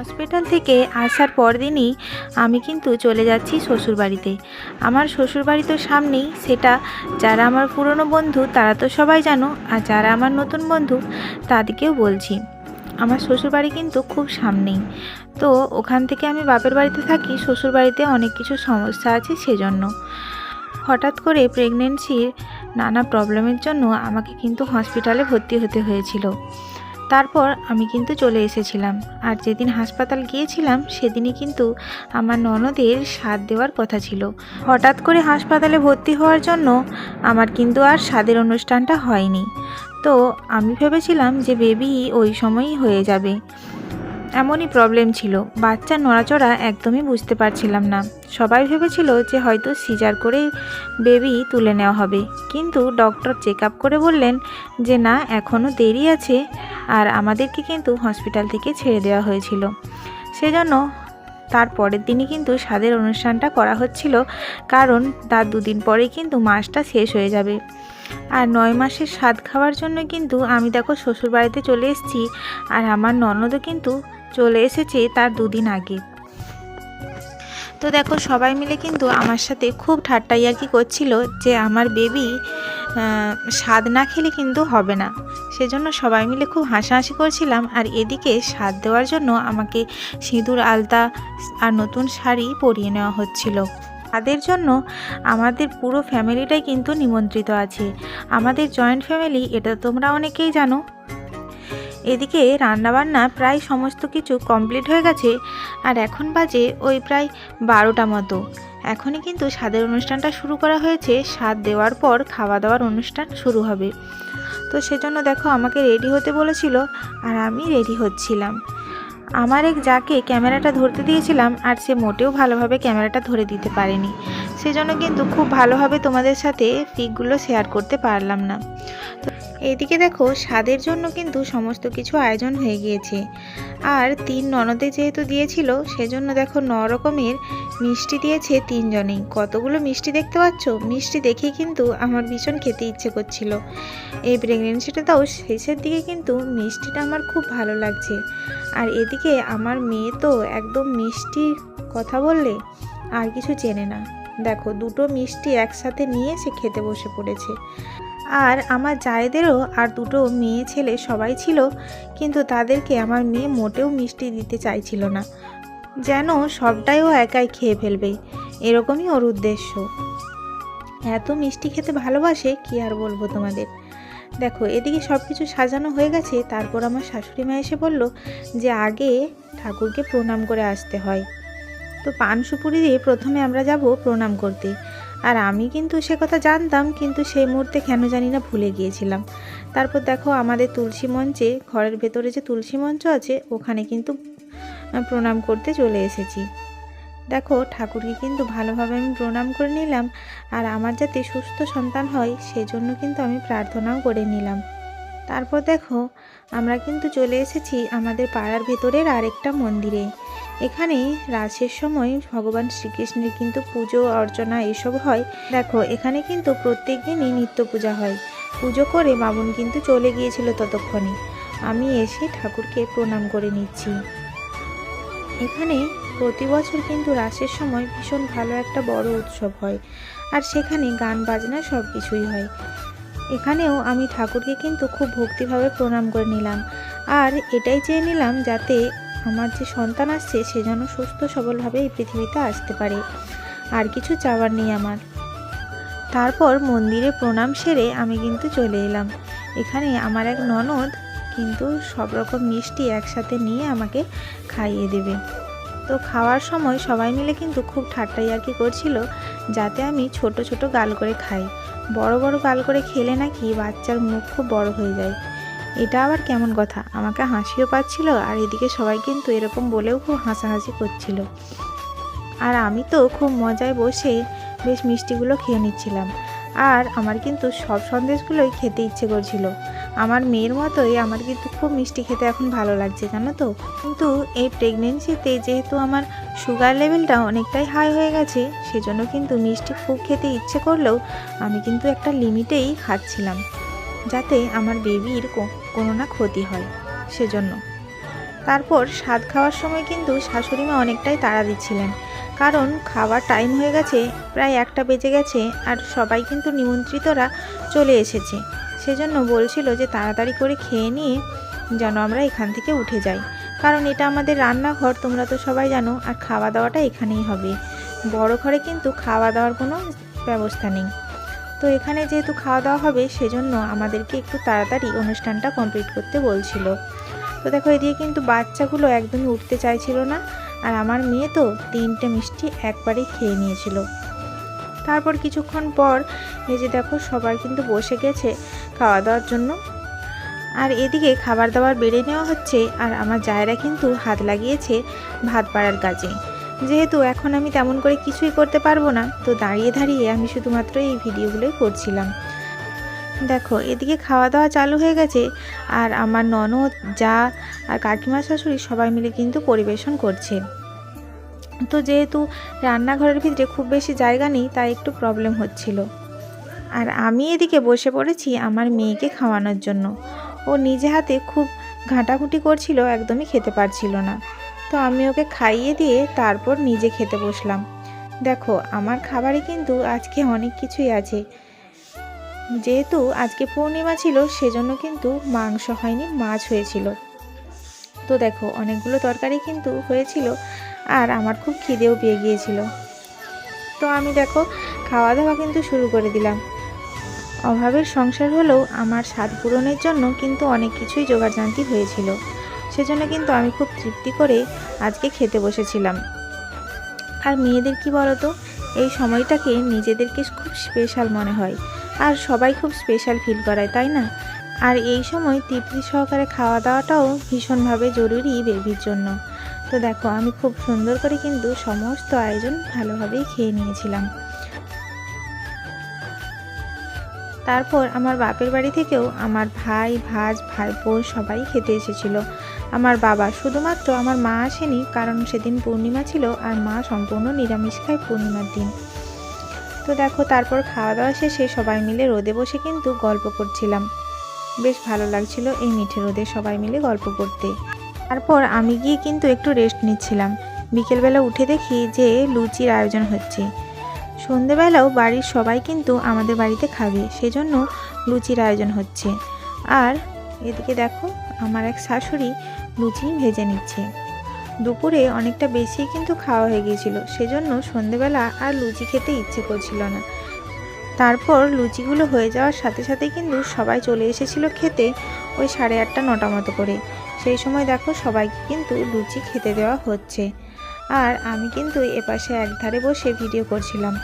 Hospital থেকে আসার পরদিনই আমি কিন্তু চলে যাচ্ছি শ্বশুরবাড়িতে। আমার শ্বশুরবাড়ি তো সামনেই, সেটা যারা আমার পুরনো বন্ধু তারা তো সবাই জানো, আর যারা আমার নতুন বন্ধু তাদেরকেও বলছি। আমার শ্বশুরবাড়ি কিন্তু খুব সামনেই। তো ওখান থেকে আমি বাপের বাড়িতে থাকি, শ্বশুরবাড়িতে অনেক কিছু সমস্যা আছে সেজন্য। হঠাৎ করে প্রেগনেন্সির নানা প্রবলেমের জন্য আমাকে কিন্তু হসপিটালে ভর্তি হতে হয়েছিল। তারপর আমি কিন্তু চলে এসেছিলাম। আর যেদিন হাসপাতাল গিয়েছিলাম, সেদিনই কিন্তু আমার ননদের স্বাদ দেওয়ার কথা ছিল। হঠাৎ করে হাসপাতালে ভর্তি হওয়ার জন্য আমার কিন্তু আর স্বাদের অনুষ্ঠানটা হয়নি। তো আমি ভেবেছিলাম যে বেবি ওই সময়ই হয়ে যাবে। এমনই প্রবলেম ছিল। বাচ্চা নড়াচড়া একদমই বুঝতে পারছিলাম না। সবাই ভেবেছিল যে হয়তো সিজার করে বেবি তুলে নেওয়া হবে। কিন্তু ডক্টর চেক আপ করে বললেন যে, না এখনও দেরি আছে। আর আমাদেরকে কিন্তু হসপিটাল থেকে ছেড়ে দেওয়া হয়েছিল। সেজন্য তার পরের দিনই কিন্তু স্বাদের অনুষ্ঠানটা করা হচ্ছিল। কারণ তার দুদিন পরেই কিন্তু মাসটা শেষ হয়ে যাবে। আর নয় মাসের স্বাদ খাওয়ার জন্য কিন্তু আমি দেখো শ্বশুরবাড়িতে চলে এসেছি। আর আমার ননদও কিন্তু চলে এসেছে তার দুদিন আগে। তো দেখো, সবাই মিলে কিন্তু আমার সাথে খুব ঠাট্টাই আর করছিল যে আমার বেবি স্বাদ না খেলে কিন্তু হবে না। সেজন্য সবাই মিলে খুব হাসাহাসি করছিলাম আর এদিকে স্বাদ দেওয়ার জন্য আমাকে সিঁদুর, আলতা আর নতুন শাড়ি পরিয়ে নেওয়া হচ্ছিল। তাদের জন্য আমাদের পুরো ফ্যামিলিটাই কিন্তু নিমন্ত্রিত আছে। আমাদের জয়েন্ট ফ্যামিলি এটা তোমরা অনেকেই জানো। এদিকে রান্নাবান্না প্রায় সমস্ত কিছু কমপ্লিট হয়ে গেছে, আর এখন বাজে ওই প্রায় বারোটা মতো। এখনই কিন্তু স্বাদের অনুষ্ঠানটা শুরু করা হয়েছে, স্বাদ দেওয়ার পর খাওয়া দাওয়ার অনুষ্ঠান শুরু হবে। তো সেজন্য দেখো আমাকে রেডি হতে বলেছিল আর আমি রেডি হচ্ছিলাম। আমার এক যাকে ক্যামেরাটা ধরতে দিয়েছিলাম আর সে মোটেও ভালোভাবে ক্যামেরাটা ধরে দিতে পারেনি। সেজন্য কিন্তু খুব ভালোভাবে তোমাদের সাথে পিকগুলো শেয়ার করতে পারলাম না। তো এইদিকে দেখো, স্বাদের জন্য কিন্তু সমস্ত কিছু আয়োজন হয়ে গিয়েছে। আর তিন ননদে যেহেতু দিয়েছিল, সেজন্য দেখো ন রকমের মিষ্টি দিয়েছে তিনজনেই। কতগুলো মিষ্টি দেখতে পাচ্ছ? মিষ্টি দেখেই কিন্তু আমার ভীষণ খেতে ইচ্ছে করছিল। এই প্রেগনেন্সিটাতেও শেষের দিকে কিন্তু মিষ্টিটা আমার খুব ভালো লাগছে। আর এদিকে আমার মেয়ে তো একদম মিষ্টির কথা বললে আর কিছু চেনে না। দেখো, দুটো মিষ্টি একসাথে নিয়ে সে খেতে বসে পড়েছে। আর আমার জায়েদেরও আর দুটো মেয়ে ছেলে সবাই ছিল, কিন্তু তাদেরকে আমার মেয়ে মোটেও মিষ্টি দিতে চাইছিল না। যেন সবটাই ও একাই খেয়ে ফেলবে, এরকমই ওর উদ্দেশ্য। এত মিষ্টি খেতে ভালোবাসে, কি আর বলব তোমাদের? দেখো, এদিকে সব কিছু সাজানো হয়ে গেছে, তারপর আমার শাশুড়ি মা এসে বলল যে আগে ঠাকুরকে প্রণাম করে আসতে হয়। তো পান সুপুরি দিয়ে প্রথমে আমরা যাব প্রণাম করতে। আর আমি কিন্তু সে কথা জানতাম, কিন্তু সেই মুহূর্তে কেন জানি না ভুলে গিয়েছিলাম। তারপর দেখো আমাদের তুলসী মঞ্চে, ঘরের ভেতরে যে তুলসী মঞ্চ আছে, ওখানে কিন্তু প্রণাম করতে চলে এসেছি। দেখো ঠাকুরকে কিন্তু ভালোভাবে আমি প্রণাম করে নিলাম, আর আমার যাতে সুস্থ সন্তান হয়, সেজন্য কিন্তু আমি প্রার্থনাও করে নিলাম। তারপর দেখো, আমরা কিন্তু চলে এসেছি আমাদের পাড়ার ভেতরের আরেকটা মন্দিরে। এখানে রাসের সময় ভগবান শ্রীকৃষ্ণের কিন্তু পুজো, অর্চনা এসব হয়। দেখো, এখানে কিন্তু প্রত্যেক দিনই নিত্য পূজা হয়। পুজো করে বামুন কিন্তু চলে গিয়েছিল ততক্ষণে। আমি এসে ঠাকুরকে প্রণাম করে নিচ্ছি। এখানে প্রতি বছর কিন্তু রাসের সময় ভীষণ ভালো একটা বড় উৎসব হয়। আর সেখানে গান, বাজনা সব কিছুই হয়। এখানেও আমি ঠাকুরকে কিন্তু খুব ভক্তিভাবে প্রণাম করে নিলাম। আর এটাই চেয়ে নিলাম যাতে আমার যে সন্তান আসছে, সে যেন সুস্থ সবলভাবে এই পৃথিবীতে আসতে পারে। আর কিছু চাওয়ার নেই আমার। তারপর মন্দিরে প্রণাম সেরে আমি কিন্তু চলে এলাম। এখানে আমার এক ননদ কিন্তু সব রকম মিষ্টি একসাথে নিয়ে আমাকে খাইয়ে দেবে। তো খাওয়ার সময় সবাই মিলে কিন্তু খুব ঠাট্টাই আর কি করছিল, যাতে আমি ছোট ছোট গাল করে খাই। বড় বড় গাল করে খেলে নাকি বাচ্চার মুখ খুব বড় হয়ে যায়। এটা আবার কেমন কথা? আমাকে হাসিও পাচ্ছিল আর এদিকে সবাই কিন্তু এরকম বলেও খুব হাসাহাসি করছিল। আর আমি তো খুব মজায় বসে বেশ মিষ্টিগুলো খেয়ে নিচ্ছিলাম। আর আমার কিন্তু সব সন্দেশগুলোই খেতে ইচ্ছে করছিল। আমার মেয়ের মতোই আমার কিন্তু খুব মিষ্টি খেতে এখন ভালো লাগছে, জানো তো? কিন্তু এই প্রেগনেন্সিতে যেহেতু আমার সুগার লেভেলটা অনেকটাই হাই হয়ে গেছে, সেজন্য কিন্তু মিষ্টি খুব খেতে ইচ্ছে করলেও আমি কিন্তু একটা লিমিটেই খাচ্ছিলাম, যাতে আমার বেবির কোনো না ক্ষতি হয়, সেজন্য। তারপর স্বাদ খাওয়ার সময় কিন্তু শাশুড়ি মা অনেকটাই তাড়া দিচ্ছিলেন, কারণ খাওয়ার টাইম হয়ে গেছে, প্রায় একটা বেজে গেছে, আর সবাই কিন্তু নিমন্ত্রিতরা চলে এসেছে। সেজন্য বলছিল যে তাড়াতাড়ি করে খেয়ে নিয়ে যেন আমরা এখান থেকে উঠে যাই। কারণ এটা আমাদের রান্নাঘর, তোমরা তো সবাই জানো, আর খাওয়া দাওয়াটা এখানেই হবে। বড় ঘরে কিন্তু খাওয়া দাওয়ার কোনো ব্যবস্থা নেই। তো এখানে যেহেতু খাওয়া দাওয়া হবে, সেজন্য আমাদেরকে একটু তাড়াতাড়ি অনুষ্ঠানটা কমপ্লিট করতে বলছিল। তো দেখো, এদিকে কিন্তু বাচ্চাগুলো একদমই উঠতে চাইছিল না, আর আমার মেয়ে তো তিনটে মিষ্টি একবারেই খেয়ে নিয়েছিল। তারপর কিছুক্ষণ পর এই যে দেখো সবার কিন্তু বসে গেছে খাওয়া দাওয়ার জন্য। আর এদিকে খাবার দাবার বেড়ে নেওয়া হচ্ছে আর আমার জায়রা কিন্তু হাত লাগিয়েছে ভাত বাড়ার কাজে। যেহেতু এখন আমি তেমন করে কিছুই করতে পারব না, তো দাঁড়িয়ে দাঁড়িয়ে আমি শুধুমাত্র এই ভিডিওগুলোই করছিলাম। দেখো, এদিকে খাওয়া দাওয়া চালু হয়ে গেছে আর আমার ননদ, যা আর কাকিমা, শাশুড়ি সবাই মিলে কিন্তু পরিবেশন করছে। তো যেহেতু রান্নাঘরের ভিতরে খুব বেশি জায়গা নেই, তাই একটু প্রবলেম হচ্ছিল। আর আমি এদিকে বসে পড়েছি আমার মেয়েকে খাওয়ানোর জন্য। ও নিজে হাতে খুব ঘাঁটাঘুঁটি করছিল, একদমই খেতে পারছিল না। তো আমি ওকে খাইয়ে দিয়ে তারপর নিজে খেতে বসলাম। দেখো, আমার খাবারে কিন্তু আজকে অনেক কিছুই আছে। যেহেতু আজকে পূর্ণিমা ছিল, সেজন্য কিন্তু মাংস হয়নি, মাছ হয়েছিল। তো দেখো, অনেকগুলো তরকারি কিন্তু হয়েছিল। আর আমার খুব খিদেও পেয়ে গিয়েছিল। তো আমি দেখো খাওয়া দাওয়া কিন্তু শুরু করে দিলাম। অভাবের সংসার হলেও আমার স্বাদ পূরণের জন্য কিন্তু অনেক কিছুই জোগাড়জান্তি হয়েছিল। সেজন্য কিন্তু আমি খুব তৃপ্তি করে আজকে খেতে বসেছিলাম। আর মেয়েদের কি বলতো? এই সময়টাকে নিজেদেরকে খুব স্পেশাল মনে হয়। আর সবাই খুব স্পেশাল ফিল করায়, তাই না? আর এই সময় তৃপ্তি সহকারে খাওয়া দাওয়াটাও ভীষণভাবে জরুরি বেবির জন্য। তো দেখো, আমি খুব সুন্দর করে কিন্তু সমস্ত আয়োজন ভালোভাবেই খেয়ে নিয়েছিলাম। তারপর আমার বাপের বাড়ি থেকেও আমার ভাই, ভাজ, ভাইপো সবাই খেতে এসেছিল। আমার বাবা শুধুমাত্র আমার মা আসেনি, কারণ সেদিন পূর্ণিমা ছিল আর মা সম্পূর্ণ নিরামিষ খায় পূর্ণিমার দিন। তো দেখো, তারপর খাওয়া দাওয়া শেষে সবাই মিলে রোদে বসে কিন্তু গল্প করছিলাম। বেশ ভালো লাগছিল এই মিঠে রোদে সবাই মিলে গল্প করতে। তারপর আমি গিয়ে কিন্তু একটু রেস্ট নিচ্ছিলাম। বিকেলবেলা উঠে দেখি যে লুচির আয়োজন হচ্ছে। সন্ধেবেলাও বাড়ির সবাই কিন্তু আমাদের বাড়িতে খাবে, সেজন্য লুচির আয়োজন হচ্ছে। আর এদিকে দেখো, আমার এক শাশুড়ি লুচি ভেজে নিচ্ছে। দুপুরে অনেকটা বেশি কিন্তু খাওয়া হয়ে গিয়েছিল, সেজন্য সন্ধেবেলা আর লুচি খেতে ইচ্ছে করছিল না। তারপর লুচিগুলো হয়ে যাওয়ার সাথে সাথে কিন্তু সবাই চলে এসেছিল খেতে ওই সাড়ে আটটা, নটা মতো করে। সেই সময় দেখো সবাইকে কিন্তু লুচি খেতে দেওয়া হচ্ছে। আর আমি কিন্তু এপাশে একধারে বসে ভিডিও করছিলাম।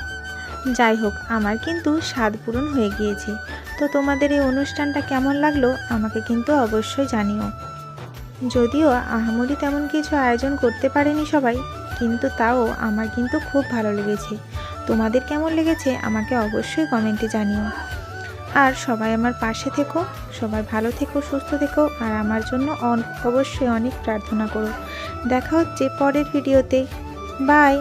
যাই হোক, আমার কিন্তু স্বাদ পূরণ হয়ে গিয়েছে। তো তোমাদের এই অনুষ্ঠানটা কেমন লাগল আমাকে কিন্তু অবশ্যই জানিও। যদিও আহামরি তেমন কিছু আয়োজন করতে পারেনি সবাই, কিন্তু তাও আমার কিন্তু খুব ভালো লেগেছে। তোমাদের কেমন লেগেছে আমাকে অবশ্যই কমেন্টে জানিও। আর সবাই আমার পাশে থেকো, সবাই ভালো থেকো, সুস্থ থেকো, আর আমার জন্য অবশ্যই অনেক প্রার্থনা করো। দেখা হচ্ছে পরের ভিডিওতে। বাই!